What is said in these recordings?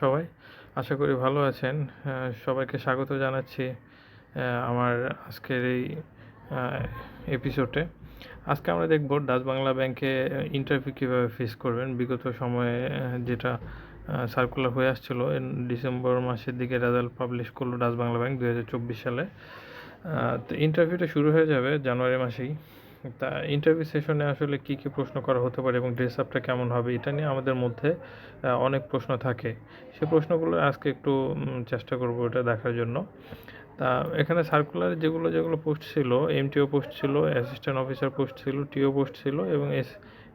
সবাই? আশা করি ভালো আছেন। সবাইকে স্বাগত জানাচ্ছি আমার আজকের এই এপিসোডে আজকে আমরা দেখব ডাচ বাংলা ব্যাংকে ইন্টারভিউ কীভাবে ফেস করবেন। বিগত সময়ে যেটা সার্কুলার হয়ে আসছিল ডিসেম্বর মাসের দিকে রেজাল্ট পাবলিশ করল ডাচ বাংলা ব্যাংক দু হাজার চব্বিশ সালে। তো ইন্টারভিউটা শুরু হয়ে যাবে জানুয়ারি মাসেই। তা ইন্টারভিউ সেশনে আসলে কি কি প্রশ্ন করা হতে পারে এবং ড্রেস আপটা কেমন হবে, এটা নিয়ে আমাদের মধ্যে অনেক প্রশ্ন থাকে। সে প্রশ্নগুলো আজকে একটু চেষ্টা করব এটা দেখার জন্য। তা এখানে সার্কুলার যেগুলো যেগুলো পোস্ট ছিল এমটিও পোস্ট ছিল অ্যাসিস্ট্যান্ট অফিসার পোস্ট ছিল টিও পোস্ট ছিল এবং এস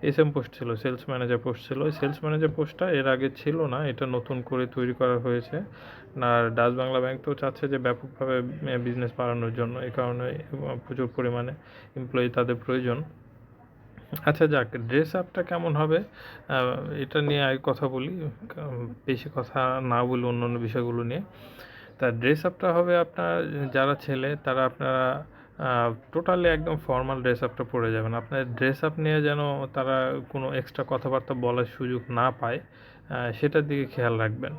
এস এম পোস্ট ছিল সেলস ম্যানেজার পোস্ট ছিল। ওই সেলস ম্যানেজার পোস্টটা এর আগে ছিল না, এটা নতুন করে তৈরি করা হয়েছে। আর ডাচ বাংলা ব্যাংক তো চাচ্ছে যে ব্যাপকভাবে বিজনেস বাড়ানোর জন্য এই কারণে প্রচুর পরিমাণে এমপ্লয়ি তাদের প্রয়োজন। আচ্ছা যাক ড্রেস আপটা কেমন হবে? এটা নিয়ে আর কথা বলি বেশি কথা না বলি অন্য অন্য বিষয়গুলো নিয়ে। তা ড্রেস আপটা হবে আপনার, যারা ছেলে, তারা আপনারা টোটালি একদম ফর্মাল ড্রেস আপটা পরে যাবেন। আপনার ড্রেস আপ নিয়ে যেন তারা কোনো এক্সট্রা কথাবার্তা বলার সুযোগ না পায় সেটার দিকে খেয়াল রাখবেন।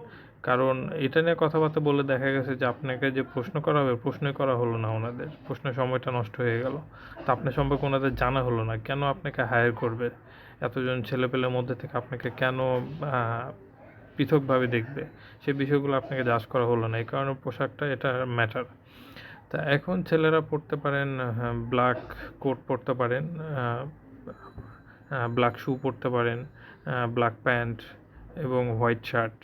কারণ এটা নিয়ে কথাবার্তা বলে দেখা গেছে যে আপনাকে যে প্রশ্ন করা হবে, প্রশ্নই করা হলো না ওনাদের। প্রশ্নের সময়টা নষ্ট হয়ে গেল। তা আপনার সম্পর্কে ওনাদের জানা হলো না। কেন আপনাকে হায়ার করবে? এতজন ছেলেপেলের মধ্যে থেকে আপনাকে কেন পৃথকভাবে দেখবে। সেই বিষয়গুলো আপনাকে জাজ করা হলো না, এই কারণে পোশাকটা এটা ম্যাটার তা এখন ছেলেরা পড়তে পারেন ব্ল্যাক কোট পরতে পারেন ব্ল্যাক শু পরতে পারেন ব্ল্যাক প্যান্ট এবং হোয়াইট শার্ট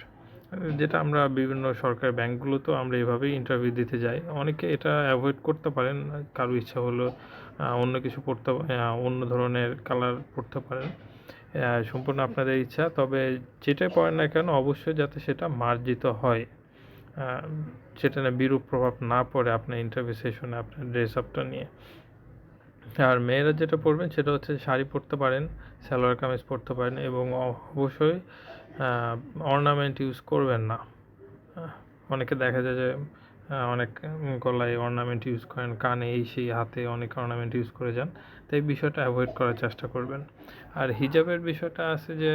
যেটা আমরা বিভিন্ন সরকারি ব্যাংকগুলোতেও আমরা এভাবেই ইন্টারভিউ দিতে যাই। অনেকে এটা অ্যাভয়েড করতে পারেন, কারও ইচ্ছা হলো অন্য কিছু পড়তে অন্য ধরনের কালার পড়তে পারেন। সম্পূর্ণ আপনাদের ইচ্ছা। তবে যেটাই পড়েন না কেন, অবশ্যই যাতে সেটা মার্জিত হয়। সেটা না বিরূপ প্রভাব না পড়ে আপনার ইন্টারভিউ সেশনে আপনার ড্রেস আপটা নিয়ে। আর মেয়েরা যেটা পরবেন, সেটা হচ্ছে শাড়ি পরতে পারেন, সালোয়ার কামিজ পরতে পারেন এবং অবশ্যই অর্নামেন্ট ইউজ করবেন না। অনেকে দেখা যায় যে অনেক গলায় অর্নামেন্ট ইউজ করেন, কানে এই সেই হাতে অনেক অর্নামেন্ট ইউজ করে যান। তো এই বিষয়টা অ্যাভয়েড করার চেষ্টা করবেন। আর হিজাবের বিষয়টা আছে যে,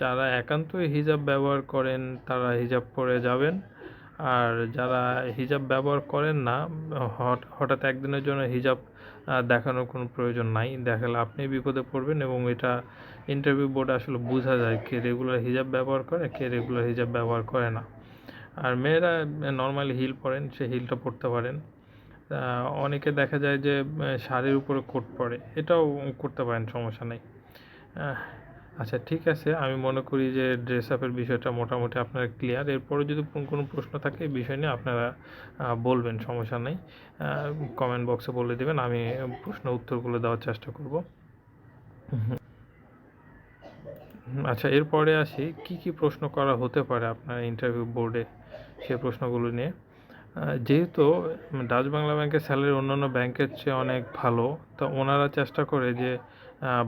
যারা একান্তই হিজাব ব্যবহার করেন, তারা হিজাব পরে যাবেন। আর যারা হিজাব ব্যবহার করেন না হঠাৎ একদিনের জন্য হিজাব দেখানোর কোনো প্রয়োজন নাই। দেখালে আপনি বিপদে পড়বেন এবং এটা ইন্টারভিউ বোর্ডে আসলে বোঝা যায় কে রেগুলার হিজাব ব্যবহার করে, কে রেগুলার হিজাব ব্যবহার করে না। আর মেয়েরা নর্মালি হিল পরেন, সে হিলটা পরতে পারেন। অনেকে দেখা যায় যে শাড়ির উপরে কোট পরে। এটাও করতে পারেন, সমস্যা নেই। আচ্ছা ঠিক আছে, আমি মনে করি যে ড্রেস আপের বিষয়টা মোটামুটি আপনারা ক্লিয়ার এরপরে যদি কোন- প্রশ্ন থাকে এই বিষয় নিয়ে আপনারা বলবেন, সমস্যা নেই। কমেন্ট বক্সে বলে দেবেন, আমি প্রশ্ন উত্তরগুলো দেওয়ার চেষ্টা করব। আচ্ছা এরপরে আসি। কি কি প্রশ্ন করা হতে পারে আপনার ইন্টারভিউ বোর্ডে সেই প্রশ্নগুলো নিয়ে? যেহেতু ডাচ বাংলা ব্যাংকের স্যালারি অন্যান্য ব্যাংকের চেয়ে অনেক ভালো, তো ওনারা চেষ্টা করে যে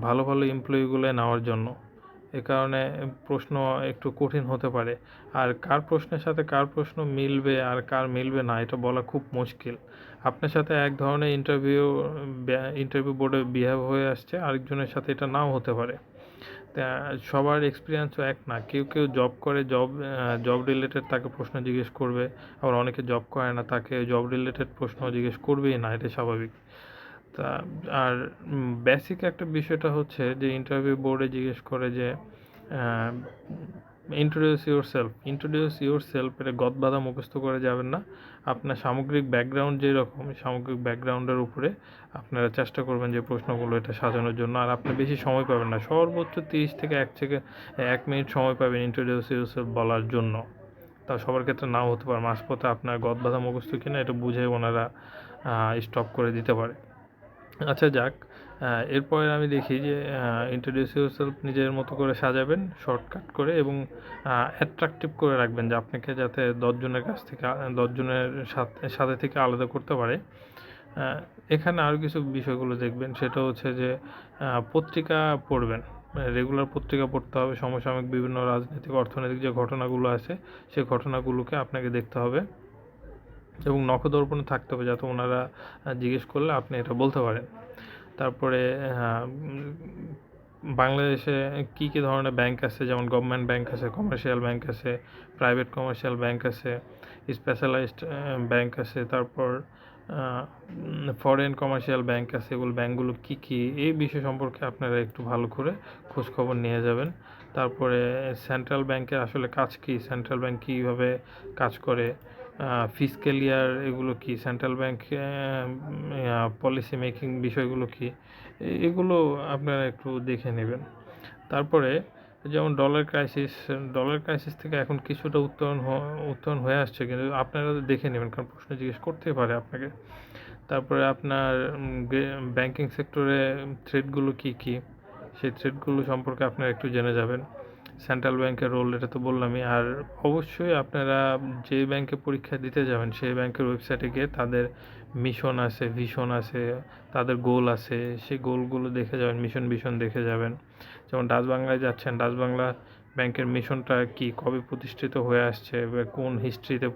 ভালো ভালো এমপ্লয়িগুলো নেওয়ার জন্য। এ কারণে প্রশ্ন একটু কঠিন হতে পারে। আর কার প্রশ্নের সাথে কার প্রশ্ন মিলবে আর কার মিলবে না, এটা বলা খুব মুশকিল। আপনার সাথে এক ধরনের ইন্টারভিউ ইন্টারভিউ বোর্ডে বিহেভ হয়ে আসছে, আরেকজনের সাথে এটা নাও হতে পারে। সবার এক্সপিরিয়েন্সও এক না। কেউ কেউ জব করে জব জব রিলেটেড তাকে প্রশ্ন জিজ্ঞেস করবে। আবার অনেকে জব করে না, তাকে জব রিলেটেড প্রশ্ন জিজ্ঞেস করবেই না এটা স্বাভাবিক। তা, আর বেসিক একটা বিষয়টা হচ্ছে যে ইন্টারভিউ বোর্ডে জিজ্ঞেস করে যে introduce yourself introduce yourself এটা গদ বাধা মুখস্থ করে যাবেন না। আপনার সামগ্রিক ব্যাকগ্রাউন্ড যেরকম, সামগ্রিক ব্যাকগ্রাউন্ডের উপরে আপনারা চেষ্টা করবেন যে প্রশ্নগুলো এটা সাজানোর জন্য। আর আপনি বেশি সময় পাবেন না। সর্বোচ্চ তিরিশ থেকে এক থেকে এক মিনিট সময় পাবেন ইন্ট্রোডিউস ইউর সেলফ বলার জন্য। তা সবার ক্ষেত্রে নাও হতে পারে। মাঝপথে আপনার গদ বাধা মুখস্থ কিনা এটা বুঝে ওনারা স্টপ করে দিতে পারে। আচ্ছা যাক। এরপরে আমি দেখি যে ইন্ট্রোডিউস ইউরসেলফ নিজের মতো করে সাজাবেন শর্টকাট করে এবং অ্যাট্রাকটিভ করে রাখবেন যে আপনাকে যাতে দশজনের কাছ থেকে, দশজনের সাথে সাথে থেকে আলাদা করতে পারে। এখানে আরও কিছু বিষয়গুলো দেখবেন, সেটা হচ্ছে যে পত্রিকা পড়বেন। রেগুলার পত্রিকা পড়তে হবে, সমসাময়িক বিভিন্ন রাজনৈতিক, অর্থনৈতিক যে ঘটনাগুলো আছে সেই ঘটনাগুলোকে আপনাকে দেখতে হবে এবং নখদর্পণে থাকতে হবে যাতে ওনারা জিজ্ঞেস করলে আপনি এটা বলতে পারেন। তারপরে বাংলাদেশে কী কী ধরনের ব্যাংক আছে? যেমন গভর্নমেন্ট ব্যাংক আছে কমার্শিয়াল ব্যাংক আছে প্রাইভেট কমার্শিয়াল ব্যাংক আছে স্পেশালাইজড ব্যাংক আছে, তারপর ফরেন কমার্শিয়াল ব্যাংক আছে, এগুলো ব্যাংকগুলো কী কী? এই বিষয় সম্পর্কে আপনারা একটু ভালো করে খোঁজ খবর নিয়ে যাবেন। তারপরে সেন্ট্রাল ব্যাংকের আসলে কাজ কী? সেন্ট্রাল ব্যাংক কীভাবে কাজ করে? ফিসক্যাল ইয়ার এগুলো কি? সেন্ট্রাল ব্যাংক পলিসি মেকিং বিষয়গুলো কি? এগুলো আপনারা একটু দেখে নেবেন। তারপরে যেমন ডলার ক্রাইসিস ডলার ক্রাইসিস থেকে এখন কিছুটা উত্তরণ উত্তরণ হয়ে আসছে কিন্তু আপনারা দেখে নেবেন কারণ প্রশ্ন জিজ্ঞেস করতেই পারে আপনাকে। তারপরে আপনার ব্যাংকিং সেক্টরে থ্রেডগুলো কি কি? সেই থ্রেডগুলো সম্পর্কে আপনারা একটু জেনে যাবেন। সেন্ট্রাল ব্যাংকের রোল এটা তো বললামই। আর অবশ্যই আপনারা যে ব্যাংকে পরীক্ষা দিতে যাবেন, সেই ব্যাংকের ওয়েবসাইটে গিয়ে তাদের মিশন আছে ভিশন আছে, তাদের গোল আছে, সেই গোলগুলো দেখে যাবেন মিশন ভিশন দেখে যাবেন। যেমন ডাচ বাংলায় যাচ্ছেন, ডাচ বাংলা ব্যাংকের মিশনটা কি, কবে প্রতিষ্ঠিত হয়ে আসছে কোন হিস্ট্রিতে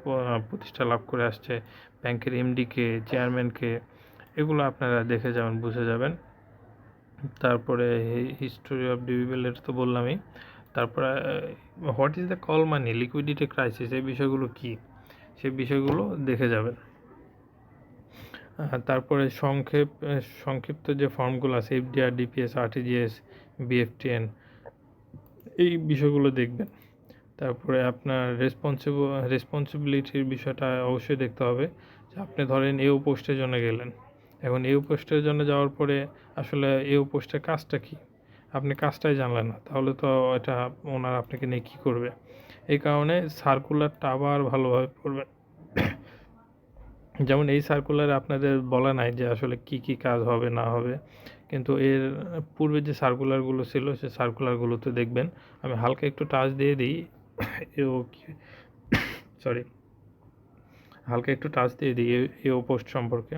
প্রতিষ্ঠা লাভ করে আসছে ব্যাংকের এমডিকে চেয়ারম্যানকে এগুলো আপনারা দেখে যাবেন, বুঝে যাবেন। তারপরে হিস্টোরি অফ ডিভিবেল এটা তো বললামই। তারপরে what is the call money liquidity crisis এই বিষয়গুলো কি? সেই বিষয়গুলো দেখে যাবেন। তারপরে সংক্ষেপ সংক্ষিপ্ত যে ফর্মগুলো আছে এফডিআর ডিপিএস আরটিজিএস বিএফটিএন এই বিষয়গুলো দেখবেন। তারপরে আপনার রেসপন্সিবল রেসপন্সিবিলিটির বিষয়টা অবশ্যই দেখতে হবে। যে আপনি ধরেন এও পোস্টের জন্য গেলেন। এখন এও পোস্টের জন্য যাওয়ার পরে আসলে এও পোস্টের কাজটা কি? আপনি কাজটাই জানলেন না, তাহলে তো এটা ওনার আপনাকে নিয়ে কী করবে? এই কারণে সার্কুলারটা আবার ভালোভাবে পড়বেন। যেমন এই সার্কুলারে আপনাদের বলা নাই যে আসলে কি কি কাজ হবে, না হবে, কিন্তু এর পূর্বে যে সার্কুলারগুলো ছিল, সে সার্কুলারগুলোতে দেখবেন, আমি হালকা একটু টাচ দিয়ে দিই। এও সরি হালকা একটু টাচ দিয়ে দিই এও পোস্ট সম্পর্কে।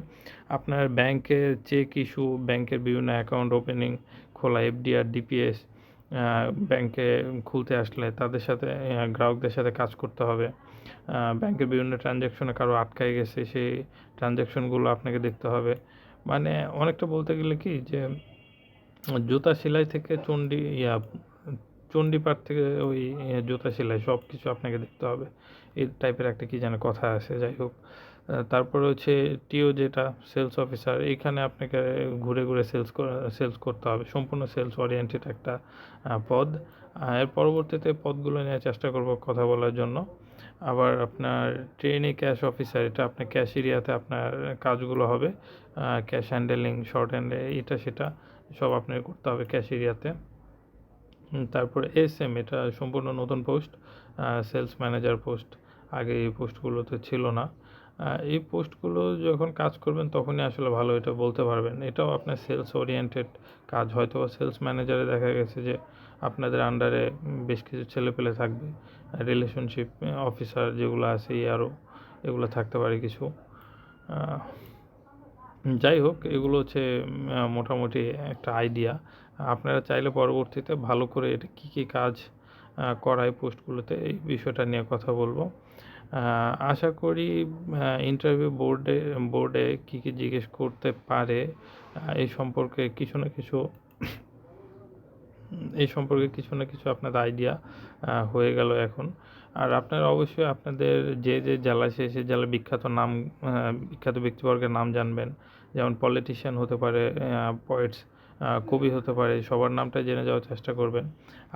আপনার ব্যাংকের চেক ইস্যু ব্যাংকের বিভিন্ন অ্যাকাউন্ট ওপেনিং খোলা এফডিআর ডিপিএস ব্যাংকে খুলতে আসলে তাদের সাথে গ্রাহকদের সাথে কাজ করতে হবে। ব্যাংকের বিভিন্ন ট্রানজ্যাকশনে কারও আটকায় গেছে, সেই ট্রানজ্যাকশনগুলো আপনাকে দেখতে হবে। মানে অনেকটা বলতে গেলে কি যে, জুতা সেলাই থেকে চণ্ডী, ইয়া চণ্ডীপাঠ থেকে ওই জুতা সেলাই সব কিছু আপনাকে দেখতে হবে। এই টাইপের একটা কি যেন কথা আছে, যাই হোক। তারপরে হচ্ছে টিও যেটা সেলস অফিসার এইখানে আপনাকে ঘুরে ঘুরে সেলস সেলস করতে হবে। সম্পূর্ণ সেলস ওরিয়েন্টেড একটা পদ। এর পরবর্তীতে পদগুলো নিয়ে চেষ্টা করব কথা বলার জন্য। আবার আপনার ট্রেনে ক্যাশ অফিসার এটা আপনার ক্যাশ এরিয়াতে আপনার কাজগুলো হবে। ক্যাশ হ্যান্ডেলিং শর্ট হ্যান্ডে এটা সেটা সব আপনাকে করতে হবে ক্যাশ এরিয়াতে। তারপরে এস এম এটা সম্পূর্ণ নতুন পোস্ট সেলস ম্যানেজার পোস্ট আগে এই পোস্টগুলোতে ছিল না। এই পোস্টগুলো যখন কাজ করবেন তখনই আসলে ভালো এটা বলতে পারবেন। এটাও আপনার সেলস ওরিয়েন্টেড কাজ। হয়তো সেলস ম্যানেজারে দেখা গেছে যে আপনাদের আন্ডারে বেশ কিছু ছেলেপেলে থাকবে। রিলেশনশিপ অফিসার যেগুলো আছে আরও এগুলো থাকতে পারে কিছু। যাই হোক, এগুলো হচ্ছে মোটামুটি একটা আইডিয়া আপনারা চাইলে পরবর্তীতে ভালো করে এটা কী কী কাজ করায় পোস্টগুলোতে এই বিষয়টা নিয়ে কথা বলব। আশা করি ইন্টারভিউ বোর্ডে বোর্ডে কী কী জিজ্ঞেস করতে পারে এই সম্পর্কে কিছু না কিছু, এই সম্পর্কে কিছু না কিছু আপনাদের আইডিয়া হয়ে গেল এখন। আর আপনারা অবশ্যই আপনাদের যে যে জেলায় সে সে জেলার বিখ্যাত নাম বিখ্যাত ব্যক্তিবর্গের নাম জানবেন। যেমন পলিটিশিয়ান হতে পারে পয়েটস কবি হতে পারে, সবার নামটা জেনে যাওয়ার চেষ্টা করবেন।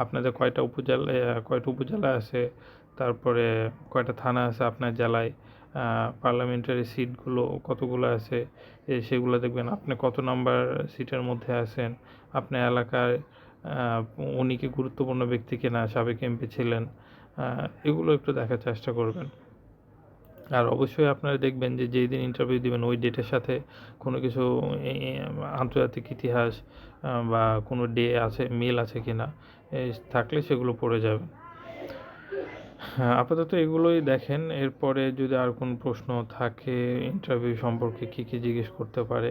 আপনাদের কয়টা উপজেলা কয়টা উপজেলা আছে তারপরে কয়টা থানা আছে আপনার জেলায় পার্লামেন্টারি সিটগুলো কতগুলো আছে সেগুলো দেখবেন। আপনি কত নাম্বার সিটের মধ্যে আছেন আপনার এলাকায় আহ, উনি কি গুরুত্বপূর্ণ ব্যক্তি কিনা সাবেক এমপি ছিলেন এগুলো একটু দেখার চেষ্টা করবেন। আর অবশ্যই আপনারা দেখবেন যে যেই দিন ইন্টারভিউ দিবেন ওই ডেটের সাথে কোনো কিছু আন্তর্জাতিক ইতিহাস বা কোনো ডে আছে মিল আছে কিনা থাকলে সেগুলো পড়ে যাবে হ্যাঁ আপাতত এগুলোই দেখেন। এরপরে যদি আর কোন প্রশ্ন থাকে ইন্টারভিউ সম্পর্কে কী কী জিজ্ঞেস করতে পারে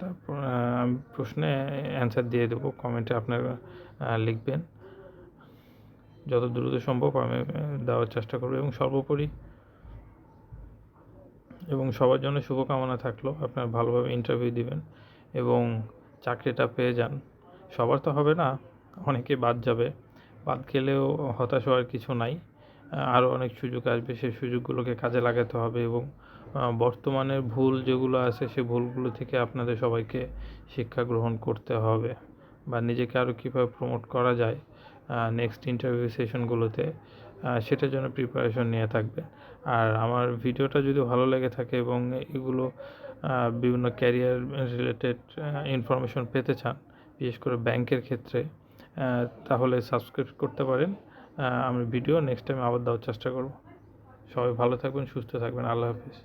তারপর আমি প্রশ্নে অ্যান্সার দিয়ে দেবো কমেন্টে আপনারা লিখবেন। যত দ্রুত সম্ভব আমি দেওয়ার চেষ্টা করব। এবং সর্বোপরি, এবং সবার জন্য শুভকামনা থাকল, আপনারা ভালোভাবে ইন্টারভিউ দিবেন এবং চাকরিটা পেয়ে যান। সবার তো হবে না, অনেকে বাদ যাবে। বাদ গেলেও হতাশ হওয়ার কিছু নাই। আরও অনেক সুযোগ আসবে। সেই সুযোগগুলোকে কাজে লাগাতে হবে এবং বর্তমানের ভুল যেগুলো আছে সে ভুলগুলো থেকে আপনাদের সবাইকে শিক্ষা গ্রহণ করতে হবে বা নিজেকে আরও কীভাবে প্রমোট করা যায় নেক্সট ইন্টারভিউ সেশনগুলোতে সেটার জন্য প্রিপারেশন নিয়ে থাকবে আর আমার ভিডিওটা যদি ভালো লেগে থাকে এবং এগুলো বিভিন্ন ক্যারিয়ার রিলেটেড ইনফরমেশন পেতে চান, বিশেষ করে ব্যাংকের ক্ষেত্রে তাহলে সাবস্ক্রাইব করতে পারেন। আমি ভিডিও নেক্সট টাইম আবার দেওয়ার চেষ্টা করব। সবাই ভালো থাকবেন, সুস্থ থাকবেন। আল্লাহ হাফিজ।